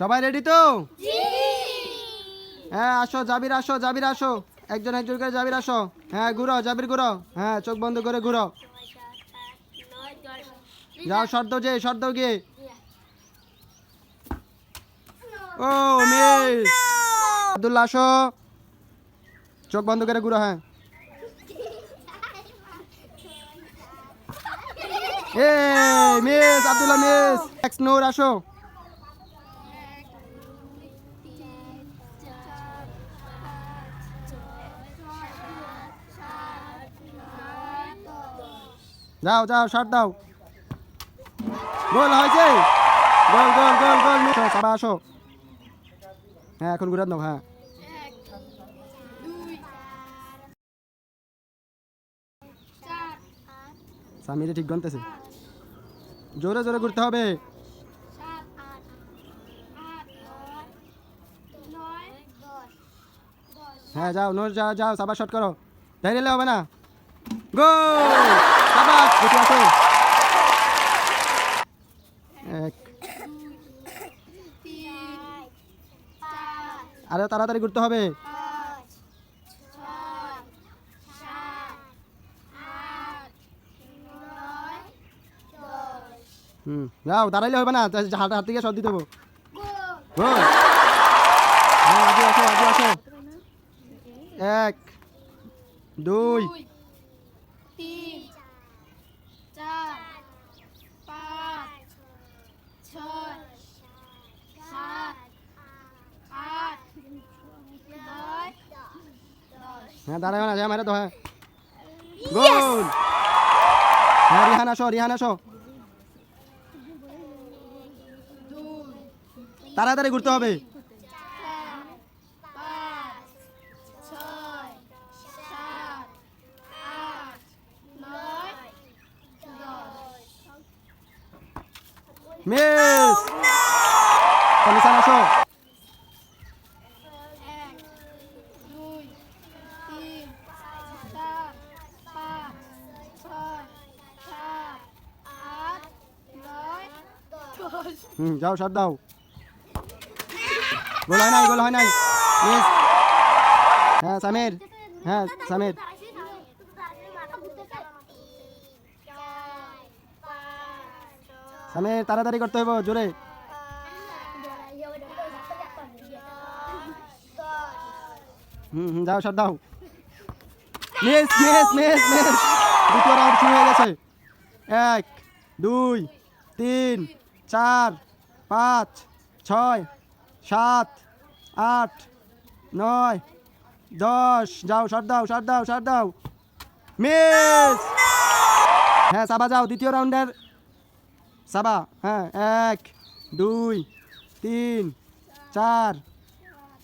সবাই রেডি তো? হ্যাঁ আসো জাবির আসো জাবির আসো। একজন একজন করে জাবির আসো। হ্যাঁ ঘুরো জাবির ঘুরো। হ্যাঁ চোখ বন্ধ করে ঘুরো। যাও শর্ত যে শর্ত গিয়ে ও মিস আব্দুল্লাহ আসো। চোখ বন্ধ করে ঘুরো হ্যাঁ। এ miss Abdullah miss X Noor আসো। যাও যাও শট দাও। গোল হয়েছে। গোল গোল গোল গোল সবাই আসো হ্যাঁ এখন ঘুরে দাও হ্যাঁ। সামিরে ঠিক গনতেছে। জোরে জোরে ঘুরতে হবে। হ্যাঁ যাও, নোর, যাও যাও সাবাস শট করো। ধরে হবে না। গোল! এক। আরে তাড়াতাড়ি ঘুরতে হবে। হুম, যাও, দাঁড়াইলে হবে না হাত হাত থেকে সব দিয়ে দেবো গোল হ্যাঁ আজু আসো আজু আসো। এক, দুই তিন চার পাঁচ ছয় সাত আট নয় হ্যাঁ দাঁড়াবে না হ্যাঁ মারে তো হ্যাঁ গোল! হ্যাঁ রিহান আসো রিহান আসো তাড়াতাড়ি ঘুরতে হবে। দশ মিস! কমিশন আসো হুম, যাও শট দাও। গোল হয় নাই, গোল হয় নাই। হ্যাঁ সামির। হ্যাঁ সামির। সামির, তাড়াতাড়ি করতে হবে জোরে। হুম হুম, যাও শট দাও। মিস মিস মিস মিস দ্বিতীয় রাউন্ড শুরু হয়ে গেছে। এক, দুই, তিন, চার পাঁচ, ছয়, সাত, আট, নয়, দশ। যাও শট দাও শট দাও শট দাও। মিস! হ্যাঁ সাবা যাও, দ্বিতীয় রাউন্ডের সাবা হ্যাঁ এক, দুই, তিন, চার,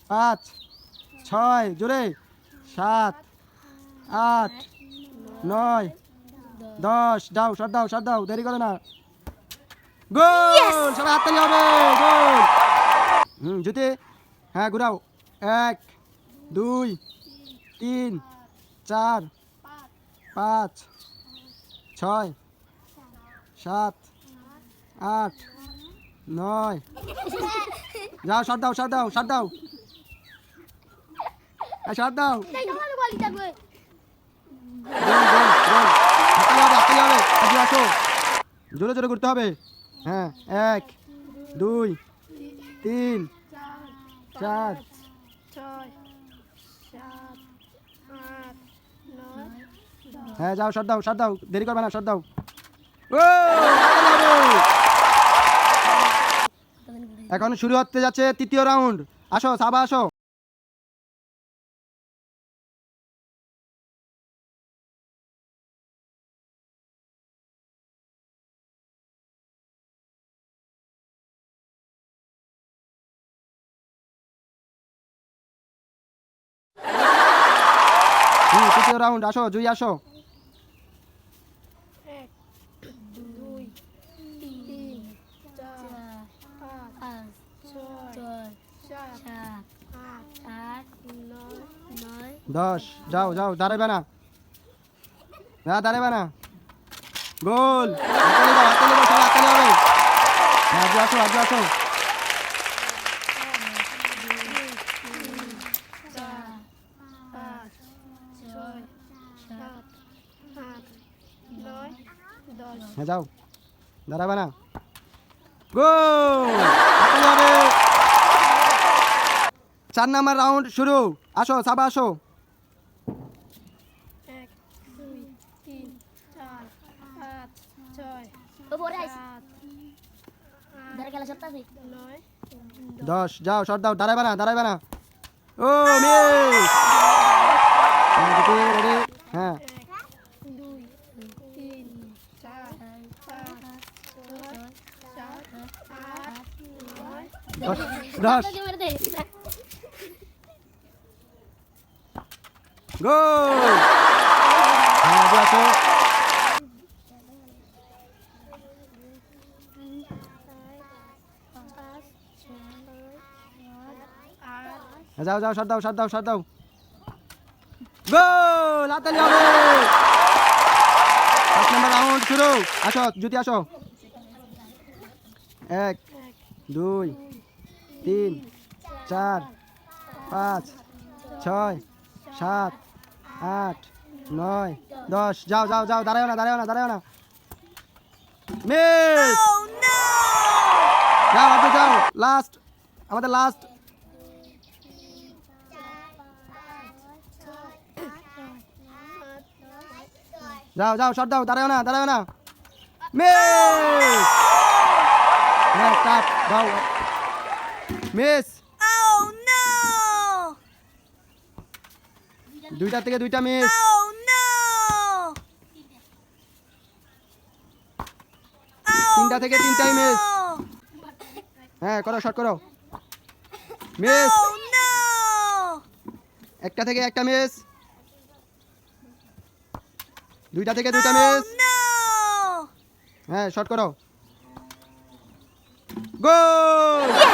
পাঁচ, ছয়, জোরে। সাত, আট, নয়, দশ। যাও শট দাও শট দাও, দেরি করে না। গোল! সবাই হাততালি হবে গোল! হুম জুতে হ্যাঁ ঘুরাও। এক দুই তিন চার পাঁচ ছয় সাত আট নয়। যাও শট দাও শট দাও শট দাও। এই শট দাও। জোরে জোরে ঘুরতে হবে। হ্যাঁ এক দুই তিন চার হ্যাঁ যাও শট দাও শট দাও দেরি করবে না শট দাও। এখন শুরু হতে যাচ্ছে তৃতীয় রাউন্ড। আসো সাবা আসো। হুম, তৃতীয় রাউন্ড আসো জুই আসো। দুই দশ যাও যাও দাঁড়াবে না। হ্যাঁ দাঁড়াবে না। গোল! আজু আসো আসো। হ্যাঁ যাও। দাঁড়াবে না। গো চার নাম্বার রাউন্ড শুরু। আসো সাবা আসো। দশ যাও শট দাও দাঁড়াবে না দাঁড়াবে না। ও মিস! হ্যাঁ এক দুই তিন চার পাঁচ ছয় সাত আট নয় দশ দশ তোকে মেরে দে গো হ্যাঁ আগে আসো পাঁচ ছয় আট হ্যাঁ, যাও যাও শট দাও শট দাও শট দাও গো লাতালি হবে পাঁচ নম্বর রাউন্ড শুরু আসো জুতি আসো এক দুই তিন চার পাঁচ ছয় সাত আট নয় দশ। যাও যাও যাও দাঁড়াও না দাঁড়াও না দাঁড়াও না। মিস! যাও আপনি যাও লাস্ট আমাদের লাস্ট যাও যাও শট দাও দাঁড়াও না দাঁড়াও না। মিস! হ্যাঁ স্টার্ট দাও মিস দুইটা থেকে দুইটা মিস তিনটা থেকে তিনটাই মিস হ্যাঁ করো শট করো। মিস একটা থেকে একটা মিস দুইটা থেকে দুইটা মিস হ্যাঁ শট করো। গোল